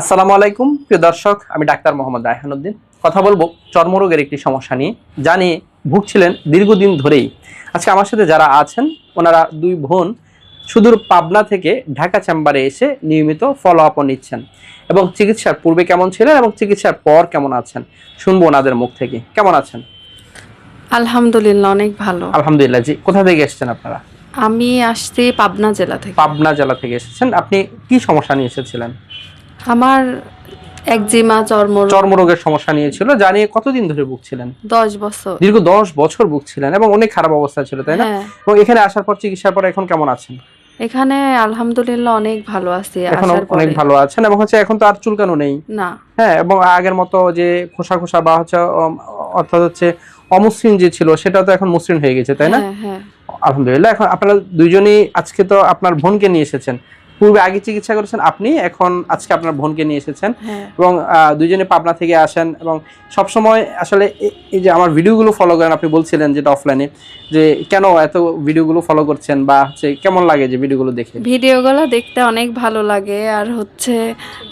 আসসালামু আলাইকুম প্রিয় দর্শক আমি ডাক্তার মোহাম্মদ রায়হানুদ্দিন কথা বলব চর্মরোগের একটি সমস্যা নিয়ে। যা নিয়ে ভুগছিলেন দীর্ঘদিন ধরেই। আজকে আমার সাথে যারা আছেন ওনারা দুই বোন সুদূর পাবনা থেকে ঢাকা চেম্বারে এসে নিয়মিত ফলো আপও নিচ্ছেন। এবং চিকিৎসার পূর্বে কেমন ছিলেন এবং চিকিৎসার পর কেমন আছেন শুনব ওনাদের মুখ থেকে। কেমন আছেন? আলহামদুলিল্লাহ অনেক ভালো। আলহামদুলিল্লাহ জি। কোথা থেকে এসেছেন আপনারা? আমি আসছি পাবনা জেলা থেকে। পাবনা জেলা থেকে এসেছেন। আপনি কি সমস্যা নিয়ে এসেছিলেন? আমার একজিমা চর্ম চর্মরোগের সমস্যা নিয়েছিল যা নিয়ে কতদিন ধরে ভুগছিলেন? দশ বছর। দীর্ঘ দশ বছর ভুগছিলেন এবং অনেক খারাপ অবস্থা ছিল তাই না? হ্যাঁ। এবং এখানে আসার পর চিকিৎসার পর এখন কেমন আছেন? এখানে আলহামদুলিল্লাহ অনেক ভালো আছি এখন অনেক ভালো আছেন এবং হচ্ছে এখন তো আর চুলকানো নেই। না। হ্যাঁ এবং আগের মতো যে খোসা খোসা বা হচ্ছে অর্থাৎ হচ্ছে অমসৃণ যে ছিল সেটা তো এখন মসৃণ হয়ে গেছে তাই না? হ্যাঁ হ্যাঁ। আলহামদুলিল্লাহ এখন আপনারা দুইজনই আজকে তো আপনার বোনকে নিয়ে এসেছেন। পূর্বে আগে চিকিৎসা করেছেন আপনি এখন আজকে আপনার বোনকে নিয়ে এসেছেন। হ্যাঁ। এবং দুইজনে পাবনা থেকে আসেন এবং সব সময় আসলে এই যে আমার ভিডিওগুলো ফলো করেন আপনি বলছিলেন যেটা অফলাইনে যে কেন এত ভিডিওগুলো ফলো করছেন বা হচ্ছে কেমন লাগে যে ভিডিওগুলো দেখে? ভিডিওগুলো দেখতে অনেক ভালো লাগে আর হচ্ছে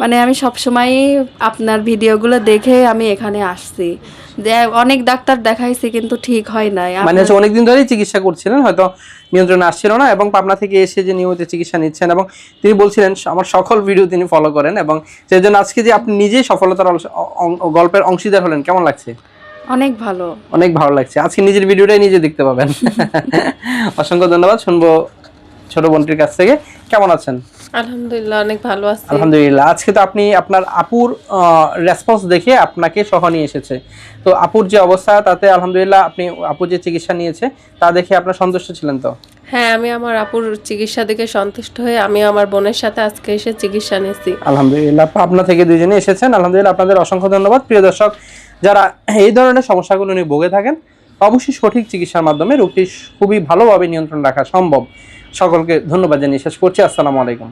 মানে আমি সবসময় আপনার ভিডিওগুলো দেখে আমি এখানে আসছি। যে অনেক ডাক্তার দেখাইছি কিন্তু ঠিক হয় নাই। মানে হচ্ছে অনেকদিন ধরেই চিকিৎসা করছিলেন হয়তো নিয়ন্ত্রণ আসছিল না এবং পাবনা থেকে এসে যে নিয়মিত চিকিৎসা নিচ্ছেন এবং তিনি বলছিলেন আমার সকল ভিডিও তিনি ফলো করেন এবং সেই জন্য আজকে যে আপনি নিজেই সফলতার গল্পের অংশীদার হলেন কেমন লাগছে? অনেক ভালো। অনেক ভালো লাগছে। আজকে নিজের ভিডিওটাই নিজে দেখতে পাবেন। অসংখ্য ধন্যবাদ। শুনব ছোট বোনটির কাছ থেকে। কেমন আছেন? আলহামদুলিল্লাহ অনেক ভালো আছি। আলহামদুলিল্লাহ। আজকে তো আপনি আপনার আপুর রেসপন্স দেখে আপনাকে সহ নিয়ে এসেছে। তো আপুর যে অবস্থা তাতে আলহামদুলিল্লাহ আপনি আপুর যে চিকিৎসা নিয়েছে তা দেখে আপনার সন্তুষ্ট ছিলেন তো? হ্যাঁ আমি আমার আপুর চিকিৎসা দেখে সন্তুষ্ট হয়ে আমি আমার বোনের সাথে আজকে এসে চিকিৎসা নিয়েছি। আলহামদুলিল্লাহ পাবনা থেকে দুজনে এসেছেন। আলহামদুলিল্লাহ, আপনাদের অসংখ্য ধন্যবাদ। প্রিয় দর্শক, যারা এই ধরনের সমস্যাগুলো নিয়ে ভোগে থাকেন, অবশ্যই সঠিক চিকিৎসার মাধ্যমে রোগটি খুবই ভালোভাবে নিয়ন্ত্রণ রাখা সম্ভব। সকলকে ধন্যবাদ জানিয়ে শেষ করছি। আসসালামু আলাইকুম।